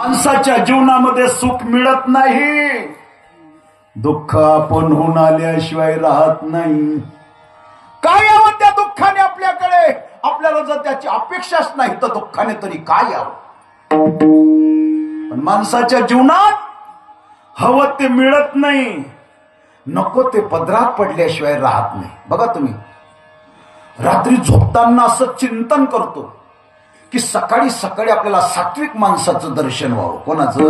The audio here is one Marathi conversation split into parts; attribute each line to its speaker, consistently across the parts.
Speaker 1: माणसाच्या जीवनामध्ये सुख मिळत नाही. दुःख आपण होऊन आल्याशिवाय राहत नाही. काय यावं त्या दुःखाने आपल्याकडे? आपल्याला जर त्याची अपेक्षाच नाही तर दुःखाने तरी काय यावं? पण माणसाच्या जीवनात हवं ते मिळत नाही. नको ते पदरात पडल्याशिवाय राहत नाही. बघा तुम्ही. रात्री झोपताना असं चिंतन करतो. की सकाळी सकाळी आपल्याला सात्विक माणसाचं दर्शन व्हावं. कोणाचं?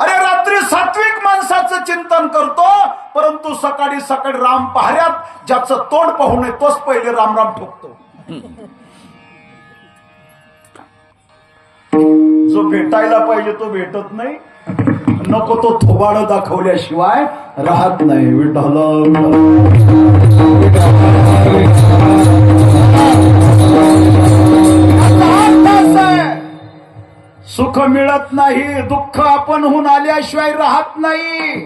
Speaker 1: अरे रात्री सात्विक माणसाचं चिंतन करतो परंतु सकाळी सकाळी राम पहाऱ्यात ज्याचं तोंड पाहू नये तोच पहिले राम राम ठोकतो. जो भेटायला पाहिजे तो भेटत नाही. नको तो थोबाड दाखवल्याशिवाय राहत नाही. विठल सुख मिळत नाही दुःख आपण होऊन आल्याशिवाय राहत नाही.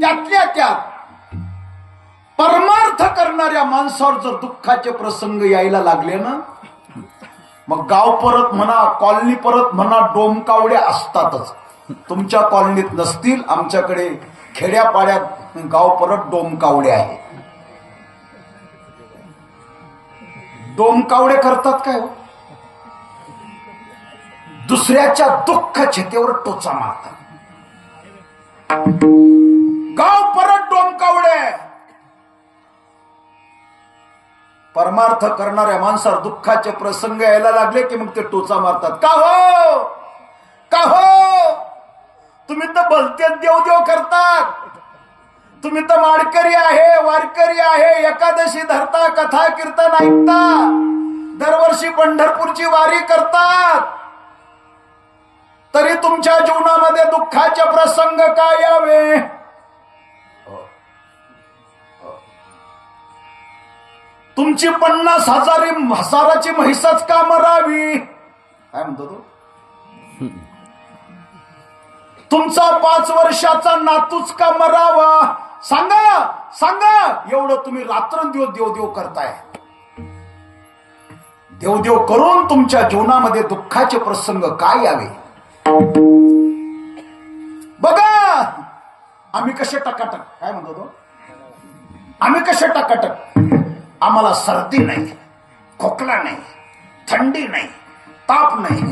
Speaker 1: त्यातल्या त्यात परमार्थ करणाऱ्या माणसावर जर दुःखाचे प्रसंग यायला लागले ना मग गाव परत म्हणा कॉलनी परत म्हणा डोमकावड्या असतातच. तुमच्या कॉलनीत नसतील आमच्याकडे खेड्यापाड्यात गाव परत डोमकावडे आहे डोमकावडे करतात काय हो? दुसऱ्याच्या दुःख छेतेवर टोचा मारतात. गाव परत डोमकावडे. परमार्थ करणाऱ्या माणसावर दुःखाचे प्रसंग यायला लागले की मग ते टोचा मारतात. का हो? का हो? तुम्ही तर भलतेच देव करतात. तुम्ही तर माडकरी आहे वारकरी आहे एकादशी धरता कथा कीर्तन ऐकता. दरवर्षी पंढरपूरची वारी करतात. तुमच्या जीवनामध्ये दुःखाचे प्रसंग काय यावे? तुमची पन्नास हजारी हजाराची म्हैसच का मरावी? काय म्हणतो तू? तुमचा पाच वर्षाचा नातूच का मरावा? सांगा सांगा. एवढं तुम्ही रात्रंदिवस देवदेव करताय. देवदेव करून तुमच्या जीवनामध्ये दुःखाचे प्रसंग काय यावे? बघा! आम्ही कसे टकाटक? काय म्हणतो तो? आम्ही कसे टकाटक? आम्हाला सर्दी नाही खोकला नाही थंडी नाही ताप नाही.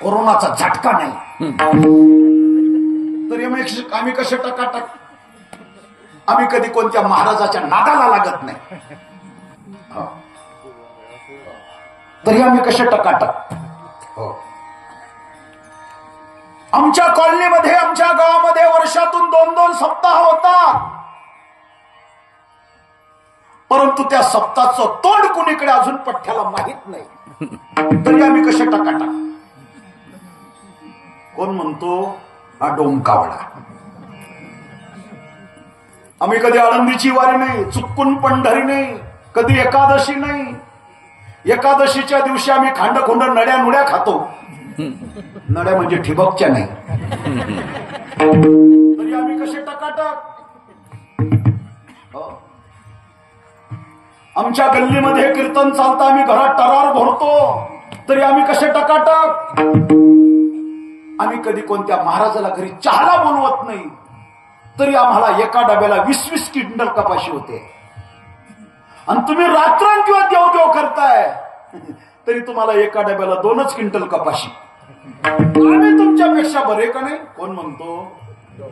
Speaker 1: कोरोनाचा झटका नाही. तरी आम्ही आम्ही कसे टकाटक? आम्ही कधी कोणत्या महाराजाच्या नादाला लागत नाही. तरी आम्ही कसे टकाटक? हो. आमच्या कॉलनीमध्ये आमच्या गावामध्ये वर्षातून दोन दोन सप्ताह होता परंतु त्या सप्ताहाचं तोंड कुणीकडे अजून पठ्ठ्याला माहीत नाही. तरी आम्ही कसे टाकाटा कोण म्हणतो? हा डोंकावडा आम्ही कधी आळंदीची वारी नाही चुकून पंढरी नाही कधी एकादशी नाही एकादशीच्या दिवशी आम्ही खांडखोंड नड्या नुड्या खातो. नड्या म्हणजे ठिबकच्या नाही. तरी आम्ही कसे टकाटक? हो. आमच्या गल्लीमध्ये कीर्तन चालतं आम्ही घरात टरार भरतो. तरी आम्ही कसे टकाटक? आम्ही कधी कोणत्या महाराजाला घरी चहाला बोलवत नाही. तरी आम्हाला एका डब्याला वीस वीस किंडल कपाशी होते. आणि तुम्ही रात्रांकिवा देव देव करताय तरी तुम्हाला एका डब्याला दोनच क्विंटल कपाशी. आम्ही तुमच्यापेक्षा बरे का नाही? कोण म्हणतो?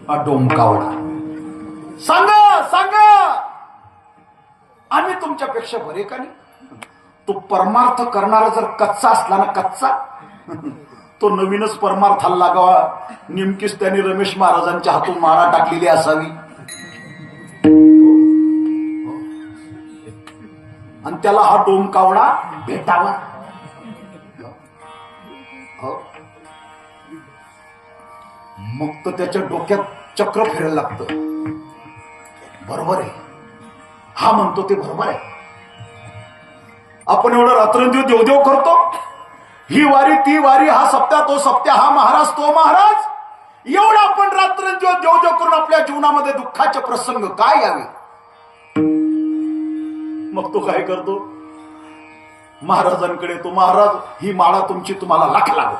Speaker 1: हा डोमकावडा. सांगा सांगा! आम्ही तुमच्यापेक्षा बरे का नाही? तो परमार्थ करणारा जर कच्चा असला ना कच्चा तो नवीनच परमार्थाला लागावा. नेमकीच त्यांनी रमेश महाराजांच्या हातून माळा टाकलेली असावी. त्याला हा डोमकावडा भेटावा. हो. मग तर त्याच्या डोक्यात चक्र फिरायला लागतं. बरोबर आहे. हा म्हणतो ते बरोबर आहे. आपण एवढं रात्रंदिवस देवदेव करतो. ही वारी ती वारी हा सप्त्या तो सप्त्या हा महाराज तो महाराज. एवढं आपण रात्रंदिवस देवदेव करून आपल्या जीवनामध्ये दुःखाचे प्रसंग काय यावे? मग तो काय करतो? महाराजांकडे तो महाराज ही माळा तुमची तुम्हाला लाख लागो.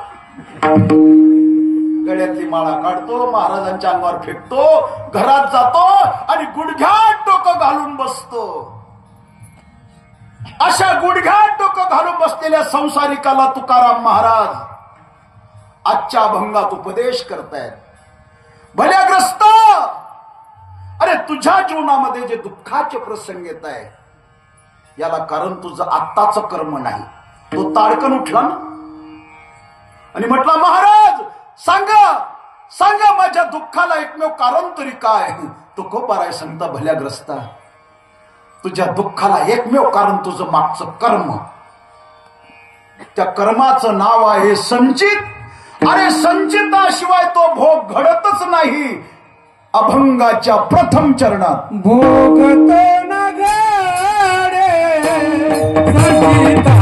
Speaker 1: गळ्यातली माळा काढतो महाराजांच्या अंगावर फेकतो घरात जातो आणि गुडघ्यात डोकं घालून बसतो. अशा गुडघ्यात डोकं घालून बसलेल्या संसारिकाला तुकाराम महाराज आजच्या अभंगात उपदेश करतायत. भल्याग्रस्त! अरे तुझ्या जीवनामध्ये जे दुःखाचे प्रसंग येत आहे याला कारण तुझं आत्ताच कर्म नाही. तो ताडकन उठला ना? आणि म्हटला महाराज सांगा सांगा माझ्या दुःखाला एकमेव कारण तरी काय? तुकोबाराय सांगता भल्याग्रस्ता. तुझ्या दुःखाला एकमेव कारण तुझं मागचं कर्म. त्या कर्माचं नाव आहे संचित. अरे संचिताशिवाय तो भोग घडतच नाही. अभंगाच्या प्रथम चरणात.
Speaker 2: भोग Thank you.